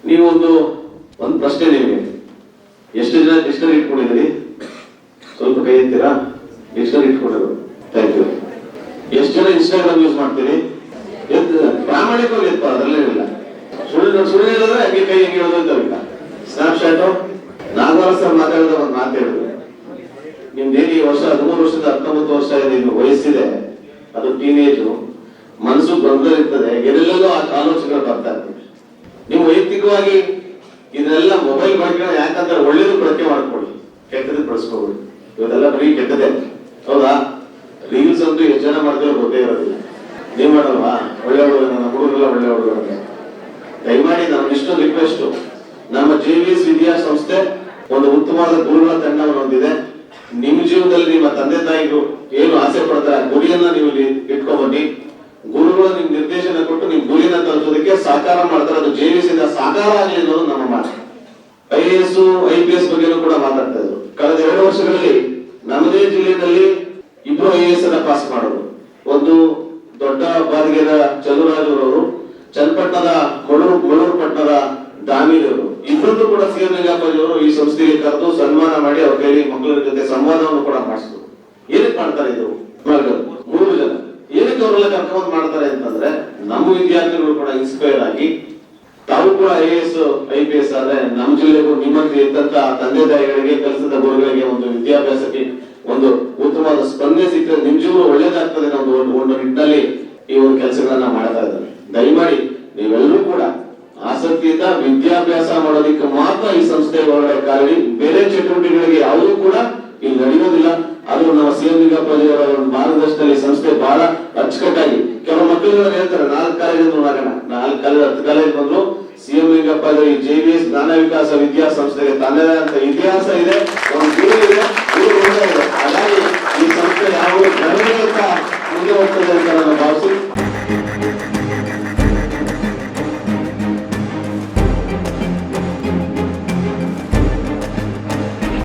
ನೀವು ಒಂದು ಪ್ರಶ್ನೆ ನಿಮಗೆ. ಎಷ್ಟು ಜನ ಡಿಕ್ಷನರಿ ಇಟ್ಕೊಂಡಿದ್ದೀರಿ ಸ್ವಲ್ಪ ಕೈ ಎತ್ತೀರಾ? ಡಿಕ್ಷನರಿ ಇಟ್ಕೊಂಡಿರೋ ಥ್ಯಾಂಕ್ ಯು ಎಷ್ಟು ಜನ ಇನ್ಸ್ಟಾಗ್ರಾಮ್ ಯೂಸ್ ಮಾಡ್ತೀರಿ? ಪ್ರಾಮಾಣಿಕವಾಗಿ ಎತ್ತ? ಅದರಲ್ಲೇನಿಲ್ಲ. ಸುಳ್ಳು ಸುಳ್ಳು ಹೇಳಿದ್ರೆ ಹಂಗೆ ಕೈ ಹೆಂಗೆ ಹೇಳೋದು ಅಂತ ಸ್ನ್ಯಾಪ್ ಶಾಟು ನಾಗವಾರ ಸರ್ ಮಾತಾಡಿದ ಒಂದು ಮಾತು ಹೇಳಿದ್ರು ನಿಮ್ದೇನು ಈ ವರ್ಷ ಹದಿಮೂರು ವರ್ಷದ ಹತ್ತೊಂಬತ್ತು ವರ್ಷ ಇದೆ ಇನ್ನು ವಯಸ್ಸಿದೆ. ಅದು ಟೀನೇಜು ಮನಸ್ಸು ಗೊಂದಲ ಇರ್ತದೆ. ಎಲ್ಲೆಲ್ಲೋ ಆಲೋಚನೆಗಳು ಬರ್ತಾ ಇರ್ತದೆ ನೀವು ವೈಯಕ್ತಿಕವಾಗಿ ಇದನ್ನೆಲ್ಲ ಮೊಬೈಲ್ ಬಳಕೆ ಯಾಕಂದ್ರೆ ಒಳ್ಳೇದು ಬಳಕೆ ಮಾಡ್ಕೊಳ್ಳಿ. ಕೆಟ್ಟದ್ದು ಬಳಸ್ಕೊಬೇಡಿ ಇವತ್ತೆಲ್ಲ ಬರೀ ಕೆಟ್ಟದೆ ಹೌದಾ? ರೀಲ್ಸ್ ಅಂತೂ ಎಷ್ಟು ಜನ ಮಾಡ್ತಾರೆ ಗೊತ್ತೇ ಇರೋದಿಲ್ಲ. ನೀವು ಮಾಡಲ್ವಾ? ಒಳ್ಳೆ ಹುಡುಗ ನನ್ನ ಹುಡುಗರೆಲ್ಲ ಒಳ್ಳೆ ಹುಡುಗರು ದಯಮಾಡಿ ನಮ್ಗೆ ಇಷ್ಟೊಂದು ರಿಕ್ವೆಸ್ಟ್ ನಮ್ಮ ಜೆ ವಿ ಎಸ್ ವಿದ್ಯಾಸಂಸ್ಥೆ ಒಂದು ಉತ್ತಮವಾದ ಗುರುಗಳ ತಂಡವನ್ನು ಹೊಂದಿದೆ. ನಿಮ್ಮ ಜೀವನದಲ್ಲಿ ನಿಮ್ಮ ತಂದೆ ತಾಯಿಗಳು ಏನು ಆಸೆ ಪಡ್ತಾರೆ ಗುರಿಯನ್ನ ನೀವು ಇಲ್ಲಿ ಇಟ್ಕೊಂಡ್ ಗುರುಗಳು ನಿಮ್ ನಿರ್ದೇಶನ ಕೊಟ್ಟು ನಿಮ್ ಗುರಿನ ತಲುಪೋದಕ್ಕೆ ಸಹಕಾರ ಮಾಡ್ತಾರೆ. ಅದು ಜೆ ವಿ ಎಸ್ ಸಾಕಾರ ಆಗಲಿ ಅನ್ನೋದು ನಮ್ಮ ಮಾತು. I A S, I P S ಬಗ್ಗೆನೂ ಕೂಡ ಮಾತಾಡ್ತಾ ಇದ್ರು. ಕಳೆದ ಎರಡು ವರ್ಷಗಳಲ್ಲಿ ನಮ್ಮದೇ ಜಿಲ್ಲೆಯಲ್ಲಿ ಇಬ್ರು ಐ ಎಸ್ ಅನ್ನ ಪಾಸ್ ಮಾಡೋದು ಒಂದು ದೊಡ್ಡ ಬಾದಿಗೆದ ಚಲುರಾಜ್ ಅವರು ಚನ್ನಪಟ್ಟಣದ ಕೊಳೂರು ಕೊಳೂರು ಪಟ್ಟಣದ ದಾಮಿರ್ ಇಬ್ಬರದ್ದು ಕೂಡ ಸಿ ಎಂ ಅವರು ಈ ಸಂಸ್ಥೆಗೆ ಕರೆದು ಸನ್ಮಾನ ಮಾಡಿ ಅವ್ರ ಕೈಲಿ ಮಕ್ಕಳ ಜೊತೆ ಸಂವಾದವನ್ನು ಕೂಡ ಮಾಡಿಸಿದ್ರು. ಏನಕ್ಕೆ ಮಾಡ್ತಾರೆ ಇದು ಮಗಳು? ಮೂರು ಜನ ಏನಕ್ಕೆ ಅವರೆಲ್ಲ ಕರ್ಕೊಂಡು ಮಾಡ್ತಾರೆ ಅಂತಂದ್ರೆ ನಮ್ಮ ವಿದ್ಯಾರ್ಥಿಗಳು ಕೂಡ ಇನ್ಸ್ಪೈರ್ ಆಗಿ ತಾವು ಕೂಡ I S I P S ಆದ್ರೆ ನಮ್ಮ ಜಿಲ್ಲೆಗೂ ನಿಮ್ಮಂತೆ ಇದ್ದಂತ ತಂದೆ ತಾಯಿಗಳಿಗೆ ಕೆಲಸದ ಗುರುಗಳಿಗೆ ಒಂದು ವಿದ್ಯಾಭ್ಯಾಸಕ್ಕೆ ಒಂದು ಉತ್ತಮವಾದ ಸ್ಪಂದನೆ ಸಿಕ್ಕಿದ್ರೆ ನಿಮ್ ಜೀವನ ಒಳ್ಳೇದಾಗ್ತದೆ ನಮ್ದು ಒಂದು ನಿಟ್ಟಿನಲ್ಲಿ ಈ ಒಂದು ಕೆಲಸಗಳನ್ನ ಮಾಡ್ತಾ ಇದ್ದಾರೆ. ದಯಮಾಡಿ ನೀವೆಲ್ಲರೂ ಕೂಡ ಆಸಕ್ತಿಯಿಂದ ವಿದ್ಯಾಭ್ಯಾಸ ಮಾಡೋದಕ್ಕೆ ಮಾತ್ರ ಈ ಸಂಸ್ಥೆ ಒಳಗಡೆ ಕಾರಣ ಬೇರೆ ಚಟುವಟಿಕೆಗಳಿಗೆ ಯಾವುದೂ ಕೂಡ ಇಲ್ಲಿ ನಡೆಯೋದಿಲ್ಲ. ಅದು ನಮ್ಮ ಸಿಎಂ ಒಂದು ಮಾರ್ಗದರ್ಶನದಲ್ಲಿ ಸಂಸ್ಥೆ ಬಹಳ ಅಚ್ಚುಕಟ್ಟಾಗಿ ಕೆಲವು ಮಕ್ಕಳು ಹೇಳ್ತಾರೆ, ನಾಲ್ಕು ಕಾಲೇಜ್ ನೋಡೋಣ ನಾಲ್ಕು ಕಾಲೇಜ್ ಹತ್ತು ಕಾಲೇಜ್ ಬಂದ್ರು. CM Lingappa J B S Jnana Vikasa ವಿದ್ಯಾಸಂಸ್ಥೆಗೆ ತನ್ನದೇ ಅಂತ ಇತಿಹಾಸ ಇದೆ.